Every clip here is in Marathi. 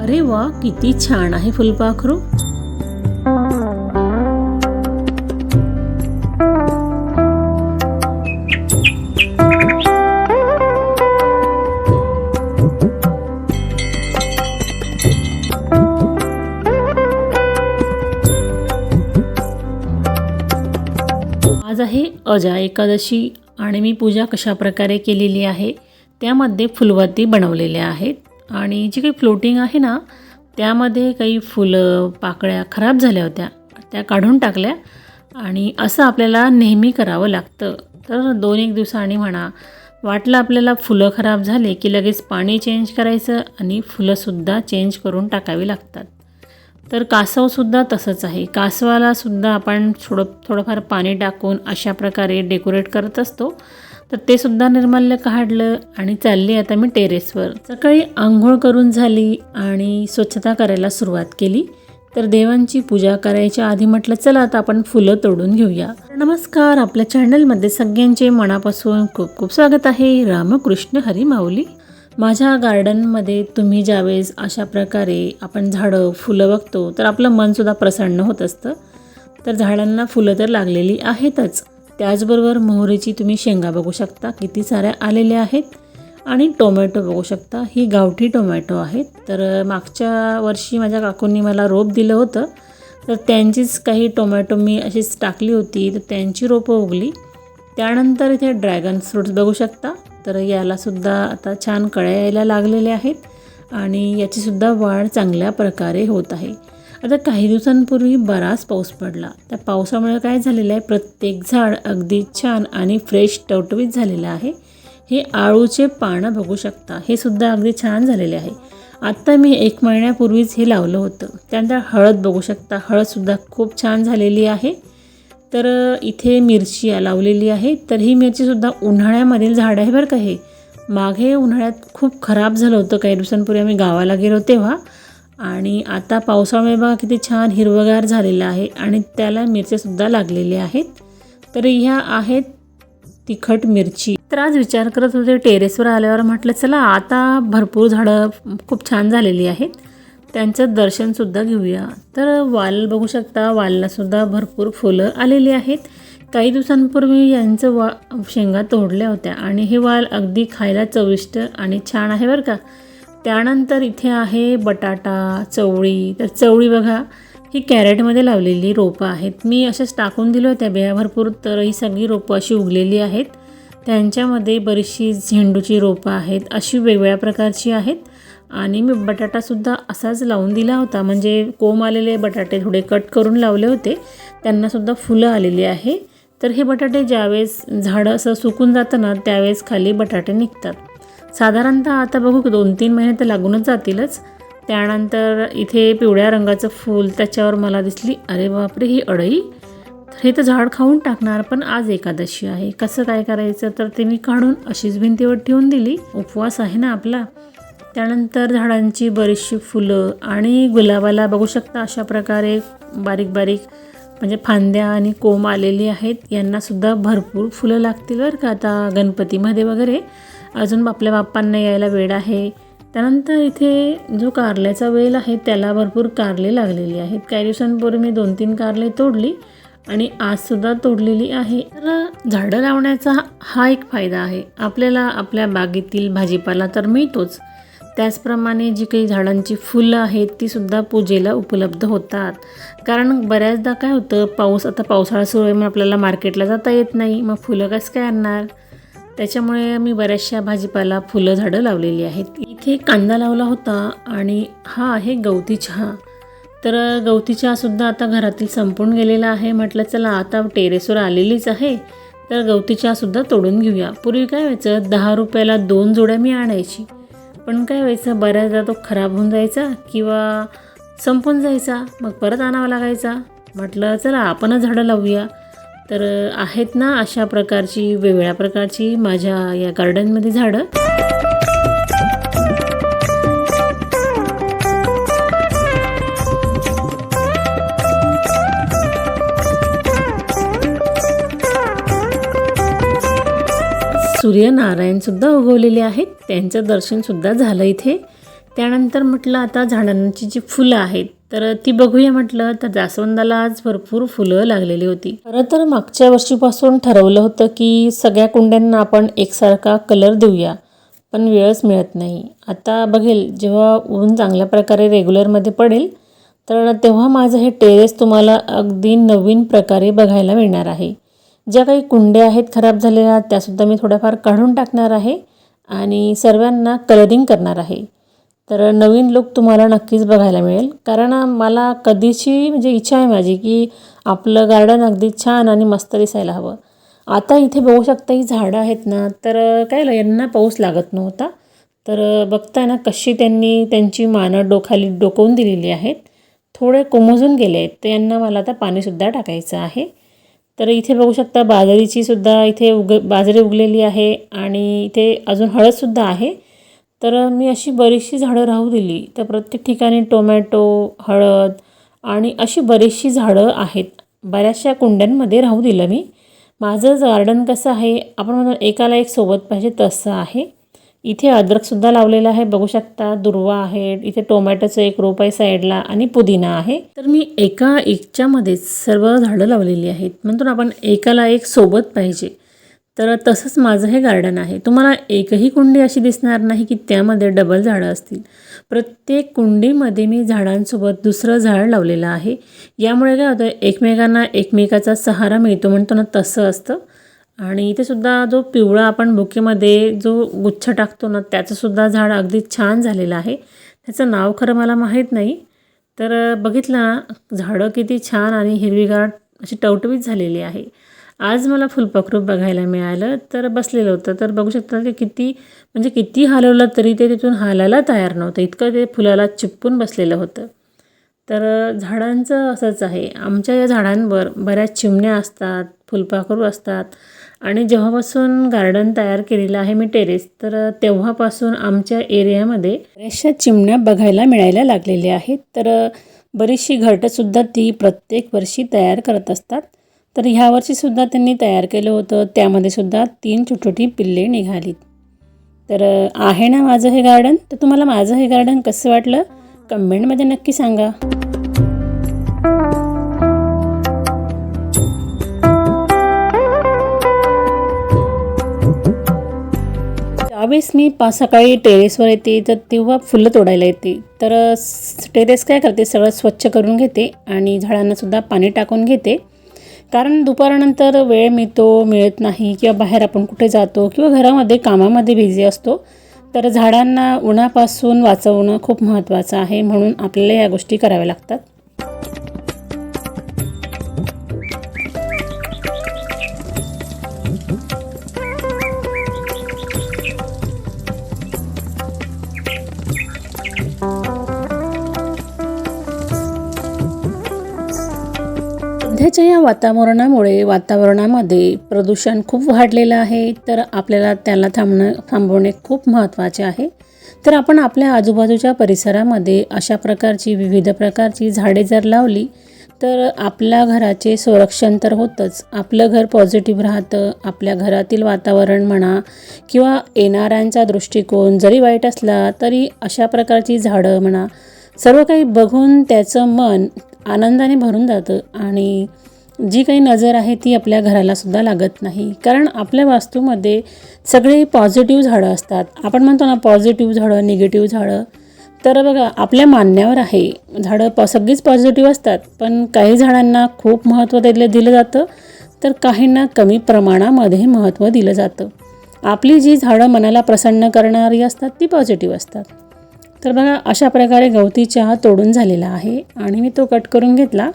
अरे वा किती छान आहे फुलपाखरू. आज आहे अजा एकादशी आणि मी पूजा कशा प्रकारे केलेली आहे त्यामध्ये फुलवाती बनवलेल्या आहेत. आणि जी काही फ्लोटिंग आहे ना त्यामध्ये काही फुलं पाकळ्या खराब झाल्या होत्या. त्या काढून टाकल्या आणि असं आपल्याला नेहमी करावं लागतं. तर दोन एक दिवसांनी म्हणा वाटलं आपल्याला फुलं खराब झाले की लगेच पाणी चेंज करायचं आणि फुलंसुद्धा चेंज करून टाकावी लागतात. तर कासवसुद्धा तसंच आहे. कासवालासुद्धा आपण थोडं थोडंफार पाणी टाकून अशा प्रकारे डेकोरेट करत असतो. तर ते सुद्धा निर्माल्य काढलं आणि चालली आता मी टेरेसवर. सकाळी आंघोळ करून झाली आणि स्वच्छता करायला सुरुवात केली. तर देवांची पूजा करायच्या आधी म्हटलं चला आता आपण फुलं तोडून घेऊया. नमस्कार आपल्या चॅनलमध्ये सगळ्यांचे मनापासून खूप खूप स्वागत आहे. रामकृष्ण हरी माऊली. माझ्या गार्डनमध्ये तुम्ही ज्यावेळेस अशा प्रकारे आपण झाडं फुलं बघतो तर आपलं मनसुद्धा प्रसन्न होत असतं. तर झाडांना फुलं तर लागलेली आहेतच. त्याचबरोबर मोहरीची तुम्ही शेंगा बघू शकता किती साऱ्या आलेल्या आहेत. आणि टोमॅटो बघू शकता ही गावठी टोमॅटो आहेत. तर मागच्या वर्षी माझ्या काकूंनी मला रोप दिलं होतं. तर त्यांचीच काही टोमॅटो मी अशीच टाकली होती तर त्यांची रोपं उगली. त्यानंतर इथे ड्रॅगन फ्रूट्स बघू शकता. तर यालासुद्धा आता छान कळ्या यायला लागलेल्या आहेत. आणि याचीसुद्धा वाढ चांगल्या प्रकारे होत आहे. आता काही दिवसांपूर्वी बराच पाऊस पडला. त्या पावसामुळे काय झालेलं आहे? प्रत्येक झाड अगदी छान आणि फ्रेश टवटवीत झालेलं आहे. हे आळूचे पानं बघू शकता. हे सुद्धा अगदी छान झालेले आहे. आत्ता मी एक महिन्यापूर्वीच हे लावलं होतं. त्यानंतर हळद बघू शकता. हळदसुद्धा खूप छान झालेली आहे. तर इथे मिरची लावलेली आहे. तर ही मिरचीसुद्धा उन्हाळ्यामधील झाड आहे बरं का हे. मागे उन्हाळ्यात खूप खराब झालं होतं. काही दिवसांपूर्वी आम्ही गावाला गेलो तेव्हा. आणि आता पावसामुळे बघा किती छान हिरवगार झालेलं आहे आणि त्याला मिरच्यासुद्धा लागलेल्या आहेत. तर ह्या आहेत तिखट मिरची. तर आज विचार करत होते टेरेसवर आल्यावर म्हटलं चला आता भरपूर झाडं खूप छान झालेली आहेत. त्यांचं दर्शनसुद्धा घेऊया. तर वाल बघू शकता वाललासुद्धा भरपूर फुलं आलेली आहेत. काही दिवसांपूर्वी यांचं वा शेंगा तोडल्या होत्या आणि हे वाल अगदी खायला चविष्ट आणि छान आहे बरं का. त्यानंतर इथे आहे बटाटा चवळी. तर चवळी बघा ही कॅरेटमध्ये लावलेली रोपं आहेत. मी अशाच टाकून दिलं होत्या बिया भरपूर तर ही सगळी रोपं अशी उगलेली आहेत. त्यांच्यामध्ये बरीचशी झेंडूची रोपं आहेत अशी वेगवेगळ्या प्रकारची आहेत. आणि मी बटाटासुद्धा असाच लावून दिला होता. म्हणजे कोंब आलेले बटाटे थोडे कट करून लावले होते. त्यांनासुद्धा फुलं आलेली आहे. तर हे बटाटे ज्यावेळेस झाडं असं सुकून जातं ना त्यावेळेस खाली बटाटे निघतात. साधारणतः आता बघू दोन तीन महिने तर लागूनच जातीलच. त्यानंतर इथे पिवळ्या रंगाचं फूल त्याच्यावर मला दिसली. अरे बापरे ही अडई तर हे तर झाड खाऊन टाकणार पण आज एकादशी आहे. कसं काय करायचं? तर ते मी काढून अशीच भिंतीवर ठेवून दिली. उपवास आहे ना आपला. त्यानंतर झाडांची बरीचशी फुलं आणि गुलाबाला बघू शकता अशा प्रकारे बारीक बारीक म्हणजे फांद्या आणि कोंब आलेली आहेत. यांनासुद्धा भरपूर फुलं लागतील बरं का आता गणपतीमध्ये वगैरे. अजून आपल्या बाप्पांना यायला वेळ आहे. त्यानंतर इथे जो कारल्याचा वेल आहे त्याला भरपूर कारले लागलेली आहेत. काही दिवसांपूर्वी मी दोन तीन कारले तोडली आणि आजसुद्धा तोडलेली आहे. तर झाडं लावण्याचा हा एक फायदा आहे. आपल्याला आपल्या बागेतील भाजीपाला तर मिळतोच. त्याचप्रमाणे जी काही झाडांची फुलं आहेत तीसुद्धा पूजेला उपलब्ध होतात. कारण बऱ्याचदा काय होतं पाऊस आता पावसाळा सुरू आहे मग आपल्याला मार्केटला जाता येत नाही. मग फुलं कसं काय आणणार? त्याच्यामुळे मी बऱ्याचशा भाजीपाला फुलं झाडं लावलेली आहेत. इथे कांदा लावला होता आणि हा आहे गवती चहा. तर गवती चहासुद्धा आता घरातील संपून गेलेला आहे. म्हटलं चला आता टेरेसवर आलेलीच आहे. तर गवती चहासुद्धा तोडून घेऊया. पूर्वी काय व्हायचं दहा रुपयाला दोन जोड्या मी आणायची. पण काय व्हायचं बऱ्याचदा तो खराब होऊन जायचा किंवा संपून जायचा. मग परत आणावा लागायचा. म्हटलं चला आपणच झाडं लावूया. तर आहेत ना अशा प्रकारची वेगवेगळ्या प्रकारची माझ्या या गार्डनमध्ये झाडं. सूर्यनारायणसुद्धा उगवलेले आहेत. त्यांचं दर्शनसुद्धा झालं इथे. त्यानंतर म्हटलं आता झाडांची जी फुलं आहेत तर ती बघूया म्हटलं तर जास्वंदाला आज भरपूर फुलं लागलेली होती. खरं तर मागच्या वर्षीपासून ठरवलं होतं की सगळ्या कुंड्यांना आपण एकसारखा कलर देऊया पण वेळच मिळत नाही. आता बघेल जेव्हा ऊन चांगल्या प्रकारे रेग्युलरमध्ये पडेल तर तेव्हा माझं हे टेरेस तुम्हाला अगदी नवीन प्रकारे बघायला मिळणार आहे. ज्या काही कुंड्या आहेत खराब झालेल्या त्यासुद्धा मी थोड्याफार काढून टाकणार आहे आणि सर्वांना कलरिंग करणार आहे. तर नवीन लुक तुम्हाला नक्कीच बघायला मिळेल. कारण मला कधीची म्हणजे इच्छा आहे माझी की आपलं गार्डन अगदी छान आणि मस्त दिसायला हवं. आता इथे बघू शकता ही झाडं आहेत ना तर काय यांना पाऊस लागत नव्हता. तर बघताय ना कशी त्यांनी त्यांची मानं डोखाली डोकवून दिलेली आहेत. थोडे कोमजून गेले आहेत तर यांना मला आता पाणीसुद्धा टाकायचं आहे. तर इथे बघू शकता बाजरीची सुद्धा इथे उग बाजरी उगलेली आहे आणि इथे अजून हळदसुद्धा आहे. तर मी अशी बरीचशी झाडं राहू दिली. तर प्रत्येक ठिकाणी टोमॅटो हळद आणि अशी बरीचशी झाडं आहेत. बऱ्याचशा कुंड्यांमध्ये राहू दिलं मी. माझं गार्डन कसं आहे? आपण म्हणतो एकाला एक सोबत पाहिजे तसं आहे. इथे अद्रकसुद्धा लावलेलं आहे. बघू शकता दुर्वा आहे इथे टोमॅटोचं एक रोप आहे साईडला आणि पुदिना आहे. तर मी एका एकच्यामध्येच सर्व झाडं लावलेली आहेत. म्हणतो ना आपण एकाला एक सोबत पाहिजे. तर तसंच माझं हे गार्डन आहे. तुम्हाला एकही कुंडी अशी दिसणार नाही की त्यामध्ये डबल झाडं असतील. प्रत्येक कुंडीमध्ये मी झाडांसोबत दुसरं झाड लावलेलं आहे. यामुळे काय होतं एकमेकांना एकमेकाचा सहारा मिळतो म्हणतो ना तसं असतं. आणि इथे सुद्धा जो पिवळा आपण बुकेमध्ये जो गुच्छ टाकतो ना त्याचंसुद्धा झाड अगदी छान झालेलं आहे. त्याचं नाव खरं मला माहीत नाही. तर बघितलं ना झाडं किती छान आणि हिरवीगार अशी टवटवीत झालेली आहे. आज मला फुलपाखरू बघायला मिळालं तर बसलेलं होतं. तर बघू शकता की किती म्हणजे किती हलवलं तरी ते तिथून हालायला तयार नव्हतं. इतकं ते फुलाला चिपकून बसलेलं होतं. तर झाडांचं असंच आहे. आमच्या या झाडांवर बऱ्याच चिमण्या असतात फुलपाखरू असतात. आणि जेव्हापासून गार्डन तयार केलेलं आहे मी टेरेस तर तेव्हापासून आमच्या एरियामध्ये बऱ्याचशा चिमण्या बघायला मिळायला लागलेल्या आहेत. तर बरीचशी घरटंसुद्धा ती प्रत्येक वर्षी तयार करत असतात. तर ह्या वर्षीसुद्धा त्यांनी तयार केलं होतं. त्यामध्ये सुद्धा तीन छोटी पिल्ले निघालीत. तर आहे ना माझं हे गार्डन तर तुम्हाला माझं हे गार्डन कसं वाटलं? कमेंटमध्ये नक्की सांगा. ज्यावेळेस मी पा सकाळी टेरेसवर येते तर तेव्हा फुलं तोडायला येते. तर टेरेस काय करते? सगळं स्वच्छ करून घेते आणि झाडांनासुद्धा पाणी टाकून घेते. कारण दुपारनंतर वेळ मिळतो मिळत नाही किंवा बाहेर आपण कुठे जातो किंवा घरामध्ये कामामध्ये बिझी असतो तर झाडांना उन्हापासून वाचवणं खूप महत्त्वाचं आहे म्हणून आपल्याला या गोष्टी कराव्या लागतात. सध्याच्या या वातावरणामुळे वातावरणामध्ये प्रदूषण खूप वाढलेलं आहे तर आपल्याला त्याला थांबणं थांबवणे खूप महत्त्वाचे आहे. तर आपण आपल्या आजूबाजूच्या परिसरामध्ये अशा प्रकारची विविध प्रकारची झाडे जर लावली तर आपल्या घराचे संरक्षण तर होतंच. आपलं घर पॉझिटिव्ह राहतं आपल्या घरातील वातावरण म्हणा किंवा येणाऱ्यांचा दृष्टिकोन जरी वाईट असला तरी अशा प्रकारची झाडं म्हणा सर्व काही बघून त्याचं मन आनंदाने भरून जातं. आणि जी काही नजर आहे ती आपल्या घरालासुद्धा लागत नाही. कारण आपल्या वास्तूमध्ये सगळे पॉझिटिव्ह झाडं असतात. आपण म्हणतो ना पॉझिटिव्ह झाडं निगेटिव्ह झाडं. तर बघा आपल्या मानण्यावर आहे. झाडं पॉ सगळीच पॉझिटिव्ह असतात. पण काही झाडांना खूप महत्त्व दिलं दिलं जातं. तर काहींना कमी प्रमाणामध्ये महत्त्व दिलं जातं. आपली जी झाडं मनाला प्रसन्न करणारी असतात ती पॉझिटिव्ह असतात. तर बघा अशा प्रकारे गवती चहा तोडून झालेला आहे. आणि मी तो कट करून घेतला.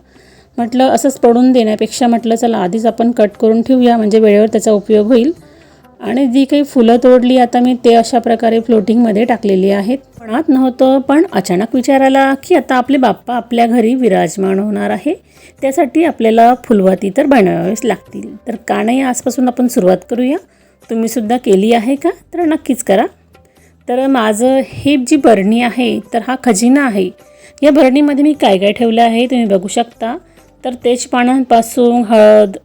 म्हटलं असंच पडून देण्यापेक्षा म्हटलं चला आधीच आपण कट करून ठेवूया म्हणजे वेळेवर त्याचा उपयोग होईल. आणि जी काही फुलं तोडली आता मी ते अशा प्रकारे फ्लोटिंगमध्ये टाकलेली आहेत. पणात नव्हतं पण अचानक विचार आला की आता आपले बाप्पा आपल्या घरी विराजमान होणार आहे. त्यासाठी आपल्याला फुलवाती तर बनवावेच लागतील. तर का नाही आजपासून आपण सुरुवात करूया? तुम्हीसुद्धा केली आहे का? तर नक्कीच करा. तर माझं हे जी बरणी आहे तर हा खजिना आहे. या बरणीमध्ये मी काय काय ठेवलं आहे तुम्ही बघू शकता. तर तेजपानांपासून हळद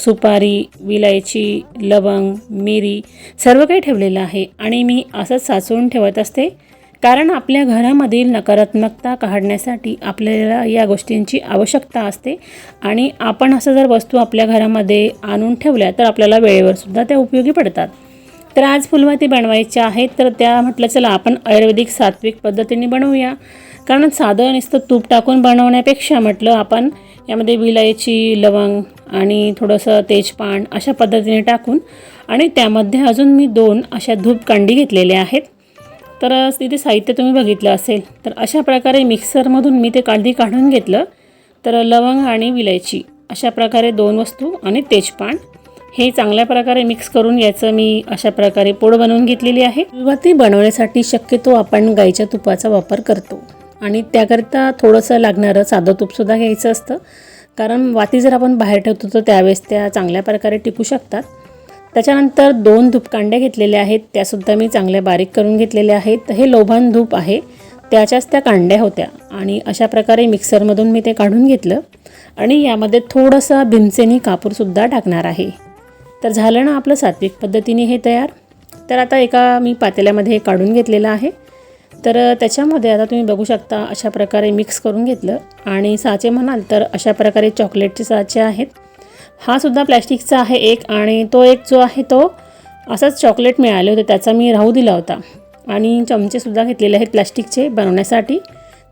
सुपारी विलायची लवंग मिरी सर्व काही ठेवलेलं आहे आणि मी असंच साचवून ठेवत असते. कारण आपल्या घरामधील नकारात्मकता काढण्यासाठी आपल्याला या गोष्टींची आवश्यकता असते आणि आपण असं जर वस्तू आपल्या घरामध्ये आणून ठेवल्या तर आपल्याला वेळेवर सुद्धा त्या उपयोगी पडतात. तर आज फुलवाती बनवायच्या आहेत तर त्या म्हटलं चला आपण आयुर्वेदिक सात्विक पद्धतीने बनवूया. कारण साधं नुसतं तूप टाकून बनवण्यापेक्षा म्हटलं आपण यामध्ये विलायची लवंग आणि थोडंसं तेजपान अशा पद्धतीने टाकून आणि त्यामध्ये अजून मी दोन अशा धूप कांडी घेतलेल्या आहेत. तर तिथे साहित्य तुम्ही बघितलं असेल तर अशा प्रकारे मिक्सरमधून मी ते कांदी काढून घेतलं. तर लवंग आणि विलायची अशा प्रकारे दोन वस्तू आणि तेजपान. हे चांगल्या प्रकारे मिक्स करून याचं मी अशा प्रकारे पोळ बनवून घेतलेली आहे. ती बनवण्यासाठी शक्यतो आपण गाईच्या तुपाचा वापर करतो. आणि त्याकरिता थोडंसं लागणारं साधं तूपसुद्धा घ्यायचं असतं. कारण वाती जर आपण बाहेर ठेवतो तर त्यावेळेस त्या चांगल्या प्रकारे टिकू शकतात. त्याच्यानंतर दोन धूपकांड्या घेतलेल्या आहेत त्यासुद्धा मी चांगल्या बारीक करून घेतलेल्या आहेत. हे लोभान धूप आहे त्याच्याच त्या कांड्या होत्या. आणि अशा प्रकारे मिक्सरमधून मी ते काढून घेतलं. आणि यामध्ये थोडंसं भिंसेनी कापूरसुद्धा टाकणार आहे. तर झालं ना आपलं सात्विक पद्धतीने हे तयार? तर आता एका मी पातेल्यामध्ये हे काढून घेतलेलं आहे. तर त्याच्यामध्ये आता तुम्ही बघू शकता अशा प्रकारे मिक्स करून घेतलं. आणि साचे म्हणाल तर अशा प्रकारे चॉकलेटचे साचे आहेत. हा सुद्धा प्लॅस्टिकचा आहे एक आणि तो एक जो आहे तो असाच चॉकलेट मिळाले होते त्याचा मी राहू दिला होता. आणि चमचेसुद्धा घेतलेले आहेत प्लॅस्टिकचे बनवण्यासाठी.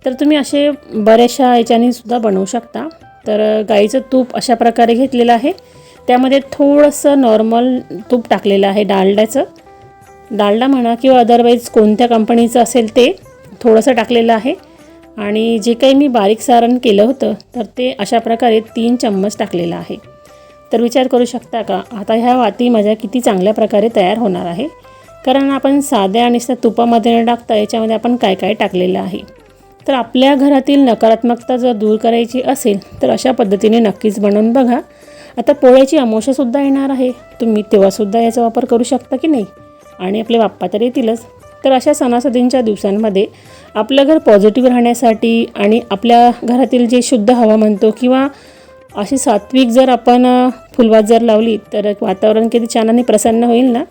तर तुम्ही असे बऱ्याचशा याच्याने सुद्धा बनवू शकता. तर गाईचं तूप अशा प्रकारे घेतलेलं आहे. त्यामध्ये थोडंसं नॉर्मल तूप टाकलेलं आहे डालड्याचं. डालडा म्हणा किंवा अदरवाईज कोणत्या कंपनीचं असेल ते थोडंसं टाकलेलं आहे. आणि जे काही मी बारीक सारण केलं होतं तर ते अशा प्रकारे तीन चम्मच टाकलेलं आहे. तर विचार करू शकता का आता ह्या वाती माझ्या किती चांगल्या प्रकारे तयार होणार आहे? कारण आपण साध्या आणि तुपामध्ये न टाकता याच्यामध्ये आपण काय काय टाकलेलं आहे? तर आपल्या घरातील नकारात्मकता जर दूर करायची असेल तर अशा पद्धतीने नक्कीच बनवून बघा. आता पोळ्याची अमोशासुद्धा येणार आहे. तुम्ही तेव्हासुद्धा याचा वापर करू शकता की नाही? आणि आपले बाप्पा तर येतीलच. तर अशा सणासुदींच्या दिवसांमध्ये आपलं घर पॉझिटिव्ह राहण्यासाठी आणि आपल्या घरातील जे शुद्ध हवा म्हणतो किंवा अशी सात्विक जर आपण फुलवात जर लावली तर वातावरण किती छान आणि प्रसन्न होईल ना?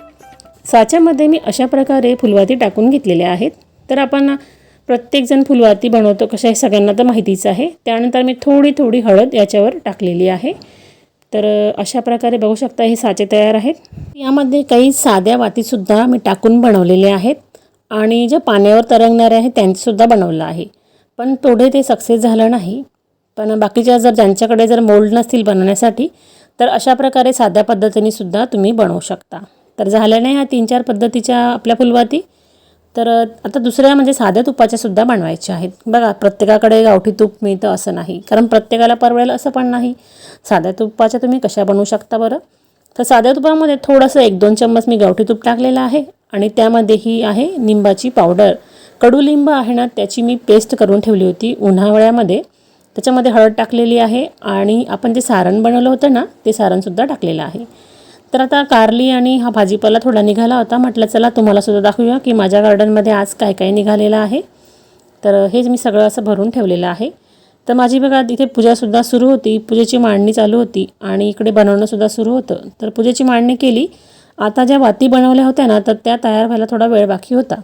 साच्यामध्ये मी अशा प्रकारे फुलवाती टाकून घेतलेल्या आहेत. तर आपण प्रत्येकजण फुलवाती बनवतो कशा हे सगळ्यांना तर माहितीच आहे. त्यानंतर मी थोडी थोडी हळद याच्यावर टाकलेली आहे. तर अशा प्रकारे बघू शकता हे साचे तयार आहेत. यामध्ये काही साध्या वातीसुद्धा मी टाकून बनवलेले आहेत आणि जे पाण्यावर तरंगणारे आहेत त्यांचंसुद्धा बनवलं आहे. पण थोडे ते सक्सेस झालं नाही. पण बाकीच्या जर ज्यांच्याकडे जर मोल्ड नसतील बनवण्यासाठी तर अशा प्रकारे साध्या पद्धतीने सुद्धा तुम्ही बनवू शकता. तर झाल्या नाही ह्या तीन चार पद्धतीच्या आपल्या फुलवाती तर आता दुसऱ्या म्हणजे साध्या तुपाच्या सुद्धा बनवायच्या आहेत. बघा प्रत्येकाकडे गावठी तूप मिळतं असं नाही. कारण प्रत्येकाला परवडेल असं पण नाही. साध्या तुपाच्या तुम्ही कशा बनवू शकता बरं? तर साध्या तुपामध्ये थोडंसं एक दोन चम्मच मी गावठी तूप टाकलेलं आहे आणि त्यामध्ये ही आहे निंबाची पावडर. कडुलिंब आहे ना त्याची मी पेस्ट करून ठेवली होती उन्हाळ्यामध्ये. त्याच्यामध्ये हळद टाकलेली आहे आणि आपण जे सारण बनवलं होतं ना ते सारणसुद्धा टाकलेलं आहे. तर आता कारली आणि हा भाजीपाला थोडा निघाला होता. म्हटलं चला तुम्हाला सुद्धा दाखवूया की माझ्या गार्डनमध्ये आज काय काय निघालेलं आहे. तर हेच मी सगळं असं भरून ठेवलेलं आहे. तर माझी बघा इथे पूजासुद्धा सुरू होती. पूजेची मांडणी चालू होती आणि इकडे बनवणंसुद्धा सुरू होतं. तर पूजेची मांडणी केली. आता ज्या वाती बनवल्या होत्या ना तर त्या तयार व्हायला थोडा वेळ बाकी होता.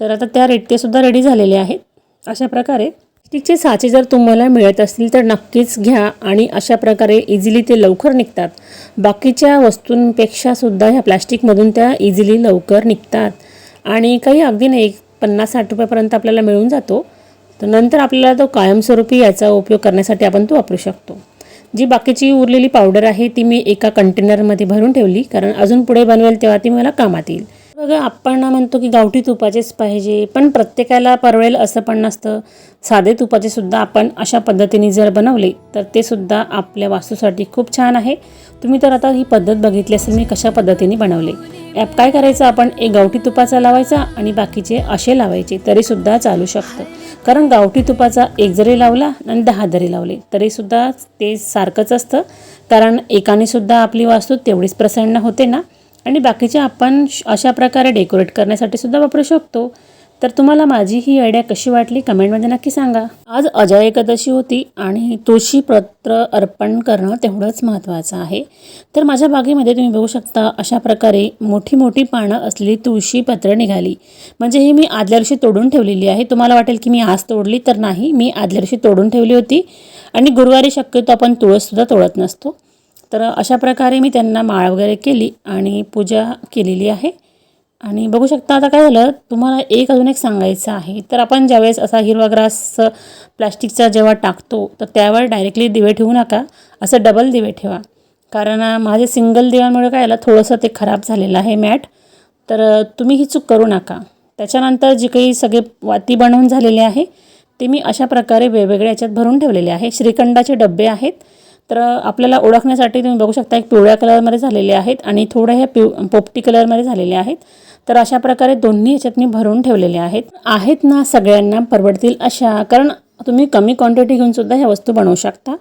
तर आता त्या रेटतेसुद्धा रेडी झालेले आहेत. अशा प्रकारे प्लास्टिकचे साचे जर तुम्हाला मिळत असतील तर नक्कीच घ्या आणि अशा प्रकारे इझिली ते लवकर निघतात. बाकीच्या वस्तूंपेक्षा सुद्धा ह्या प्लॅस्टिकमधून त्या इझिली लवकर निघतात. आणि काही अगदी नाही एक पन्नास साठ रुपयापर्यंत आपल्याला मिळून जातो. तर नंतर आपल्याला तो कायमस्वरूपी याचा उपयोग करण्यासाठी आपण तो वापरू शकतो. जी बाकीची उरलेली पावडर आहे ती मी एका कंटेनरमध्ये भरून ठेवली. कारण अजून पुढे बनवेल तेव्हा ती मला कामात येईल. बघा आपण म्हणतो की गावठी तुपाचेच पाहिजे पण प्रत्येकाला परवेल असं पण नसतं. साधे तुपाचे सुद्धा आपण अशा पद्धतीने जर बनवले तर ते सुद्धा आपल्या वास्तूसाठी खूप छान आहे. तुम्ही तर आता ही पद्धत बघितली असेल मी कशा पद्धतीने बनवले. ॲप काय करायचं आपण एक गावठी तुपाचा लावायचा आणि बाकीचे असे लावायचे तरीसुद्धा चालू शकतं. कारण गावठी तुपाचा एक जरी लावला आणि दहा जरी लावले तरीसुद्धा ते सारखंच असतं. कारण एकाने सुद्धा आपली वास्तू तेवढीच प्रसन्न होते ना. आणि बाकीचे आपण अशा प्रकारे डेकोरेट करण्यासाठी सुद्धा वापरू शकतो. तर तुम्हाला माझी ही आयडिया कशी वाटली कमेंटमध्ये नक्की सांगा. आज अजय एकादशी होती आणि तुळशी पत्र अर्पण करणं तेवढंच महत्त्वाचं आहे. तर माझ्या बागेमध्ये तुम्ही बघू शकता अशा प्रकारे मोठी मोठी पानं असलेली तुळशी पत्र निघाली. म्हणजे ही मी आदल्या दिवशी तोडून ठेवलेली आहे. तुम्हाला वाटेल की मी आज तोडली तर नाही. मी आदल्या दिवशी तोडून ठेवली होती आणि गुरुवारी शक्यतो आपण तुळससुद्धा तोडत नसतो. तर अशा प्रकारे मी त्यांना माळ वगैरे केली आणि पूजा केलेली आहे. आणि बघू शकता आता काय झालं तुम्हाला एक अजून एक सांगायचं आहे. तर आपण ज्यावेळेस असा हिरवा ग्रास प्लास्टिकचा जेव्हा टाकतो तर त्यावर डायरेक्टली दिवे ठेवू नका. असं डबल दिवे ठेवा. कारण माझे सिंगल दिव्यांमुळे काय झालं थोडंसं ते खराब झालेलं आहे मॅट. तर तुम्ही ही चूक करू नका. त्याच्यानंतर जे काही सगळे वाती बनवून झालेले आहे ते मी अशा प्रकारे वेगवेगळ्या याच्यात भरून ठेवलेले आहे. श्रीखंडाचे डबे आहेत. तर आपल्याला ओळखण्यासाठी तुम्ही बघू शकता एक पिवळ्या कलरमध्ये झालेले आहेत आणि थोड्या ह्या पिव पोपटी कलरमध्ये झालेले आहेत. तर अशा प्रकारे दोन्ही याच्यात मी भरून ठेवलेले आहेत. आहेत ना सगळ्यांना परवडतील अशा कारण तुम्ही कमी क्वांटिटी घेऊन सुद्धा ह्या वस्तू बनवू शकता.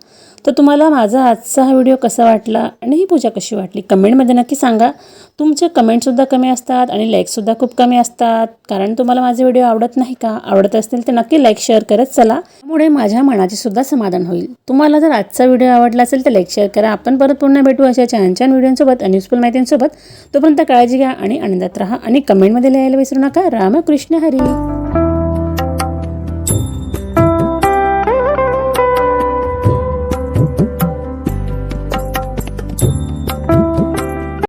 तर तुम्हाला माझा आजचा हा व्हिडिओ कसा वाटला आणि ही पूजा कशी वाटली? कमेंटमध्ये नक्की सांगा. तुमचे कमेंटसुद्धा कमी असतात आणि लाईकसुद्धा खूप कमी असतात. कारण तुम्हाला माझे व्हिडिओ आवडत नाही का? आवडत असतील तर नक्की लाईक शेअर करत चला. त्यामुळे माझ्या मनाचे सुद्धा समाधान होईल. तुम्हाला जर आजचा व्हिडिओ आवडला असेल तर लाईक शेअर करा. आपण परत पुन्हा भेटू अशा छान छान व्हिडिओंसोबत आणि युजफुल माहितींसोबत. तोपर्यंत काळजी घ्या आणि आनंदात राहा आणि कमेंटमध्ये लिहायला विसरू नका. रामकृष्ण हरी.